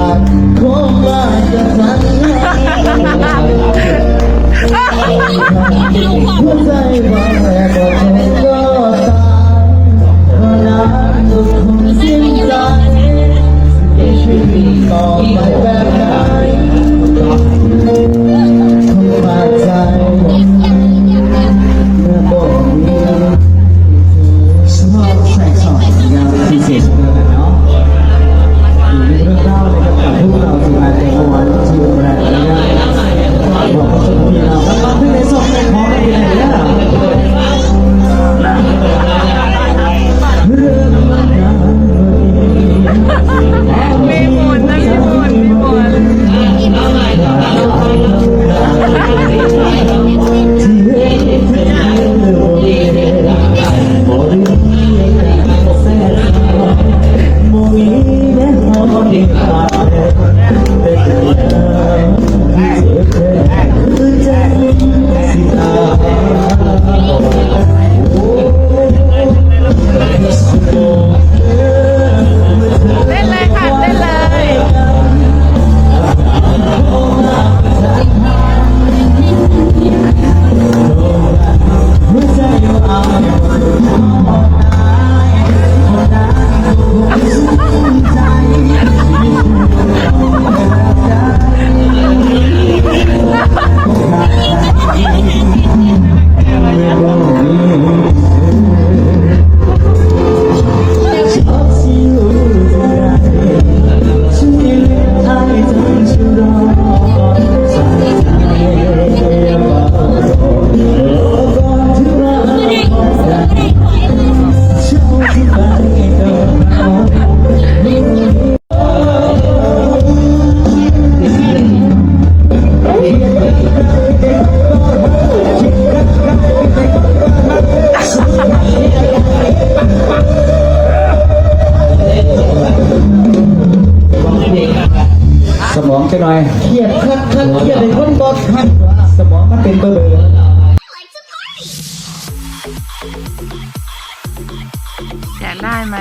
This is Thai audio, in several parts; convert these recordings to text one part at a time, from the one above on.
า อยากได้ไหม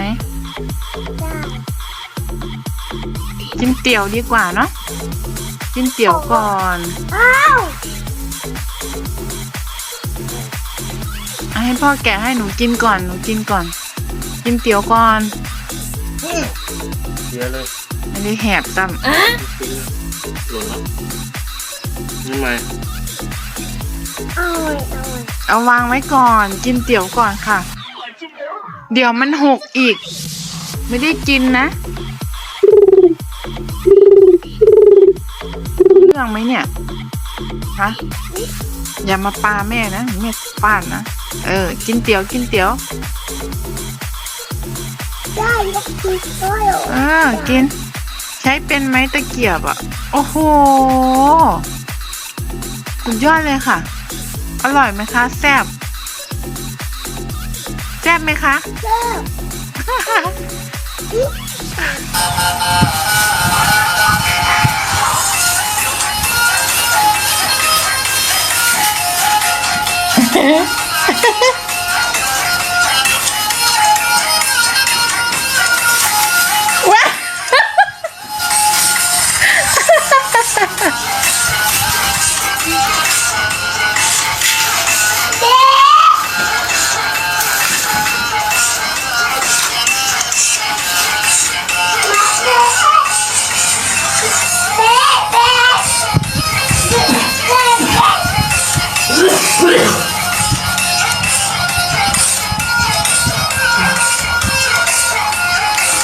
กินเตี๋ยวดีกว่าเนาะ กินเตี๋ยวก่อนเอาให้พ่อแกะให้หนูกินก่อน หนูกินก่อน กินเตี๋ยวก่อนเยอะเลยอันนี้แหบซ้หล่นแล้วนี่ไงำเอาวางไว้ก่อน กินเตี๋ยวก่อนค่ะ เดี๋ยวมันหกอีก ไม่ได้กินนะเรื่องไหมเนี่ยฮะอย่ามาปาแม่นะแม่ฟาดนะเออ กินเตี๋ยวกินเตี๋ยวได้ก็คือด้วยเออกิน ใช้เป็นไหมตะเกียบอะ โอ้โหสุดยอดเลยค่ะ อร่อยไหมคะ แซ่บ แซ่บไหมคะเลิก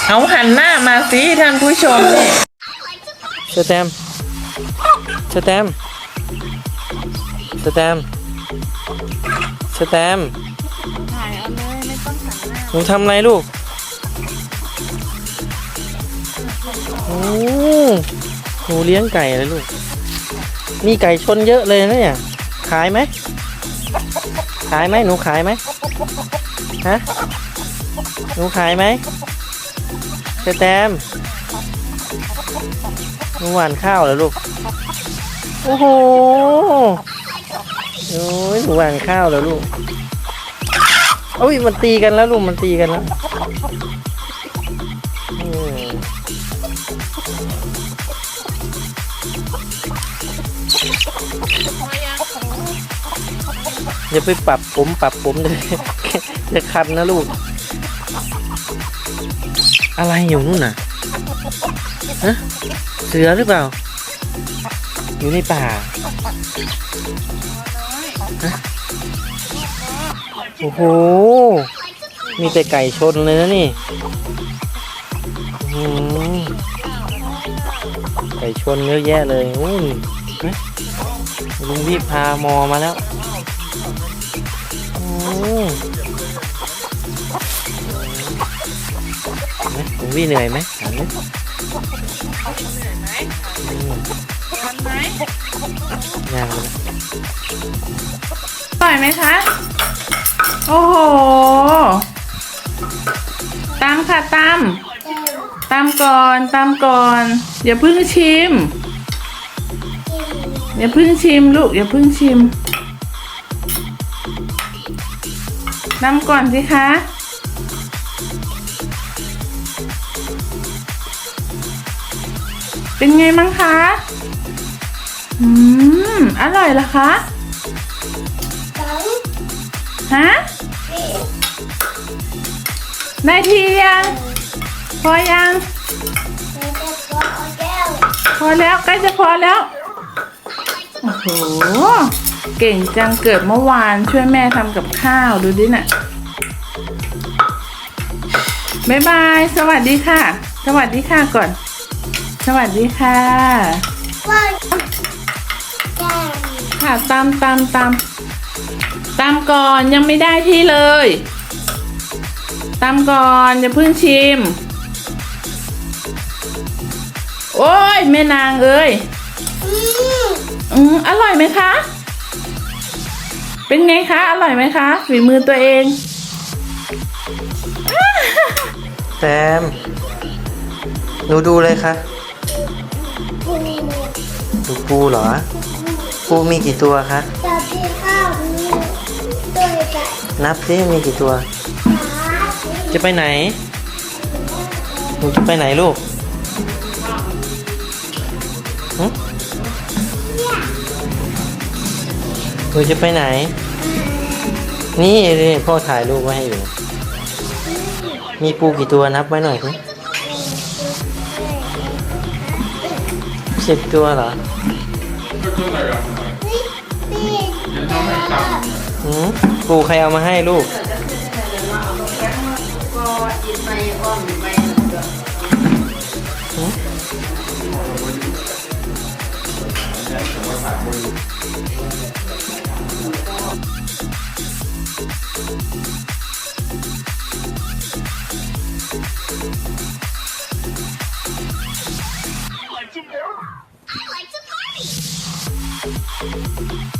เอาหันหน้ามาสิท่านผู้ชมนี่สแตมสแตมสแตมสแตมถ่ายเอาเลยไม่ต้องหันหน้าหนูทำอะไรลูกโอ้หนูเลี้ยงไก่เลยลูก มีไก่ชนเยอะเลยนะเนี่ย ขายไหม ขายไหมหนูขายไหมฮะ หนูขายไหม สแตมป์หนูหวานข้าวเหรอลูก โอ้โหโอ้ยหนูหวานข้าวเหรอลูกโอ้ยมันตีกันแล้วลูกมันตีกันแล้วอืมอย่าไปปรับผมปรับผมเลยจะคันนะลูก อะไรอยู่นู่นน่ะฮะเสือหรือเปล่า อยู่ในป่าฮะโอ้โห มีแต่ไก่ชนเลยนะนี่ไก่ชนเยอะแยะเลยอ้ยเฮ้ยลุงพี่พามอมาแล้ว เห็นไหมลุงพี่เหนื่อยไหมถามดิอืมร้อนไหมยังเลยอร่อยไหมคะ โอ้โหตามค่ะตามตามก่อนตามก่อน อย่าเพิ่งชิม อย่าเพิ่งชิมลูก อย่าเพิ่งชิมตามก่อนสิคะ เป็นไงมั้งคะ อืม อร่อยเหรอคะสองฮะได้ทียัง พอยังเราจะพอแล้วใกล้จะพอแล้ว โอ้โห เก่งจังเกิดเมื่อวานช่วยแม่ทำกับข้าวดูดิน่ะบ๊ายบาย สวัสดีค่ะ สวัสดีค่ะก่อน สวัสดีค่ะวันแก้วค่ะตามตามตามตามก่อนยังไม่ได้ที่เลยตามก่อนอย่าเพิ่งชิม โอ้ยแม่นางเอ้ยอืมอืมอร่อยไหมคะ เป็นไงคะ อร่อยไหมคะฝีมือตัวเอง แซม หนูดูเลยค่ะ ปูดูปูเหรอ ปูมีกี่ตัวคะจะกินข้าวนี้ด้วยกันนับซิมีกี่ตัวขาจะไปไหนหนูจะไปไหนลูกหึหนูจะไปไหนนี่นี่พ่อถ่ายรูปไว้ให้อยู่ มีปูกี่ตัวนับไว้หน่อย สิสิบตัวเหรอหืมปูใครเอามาให้ลูก เ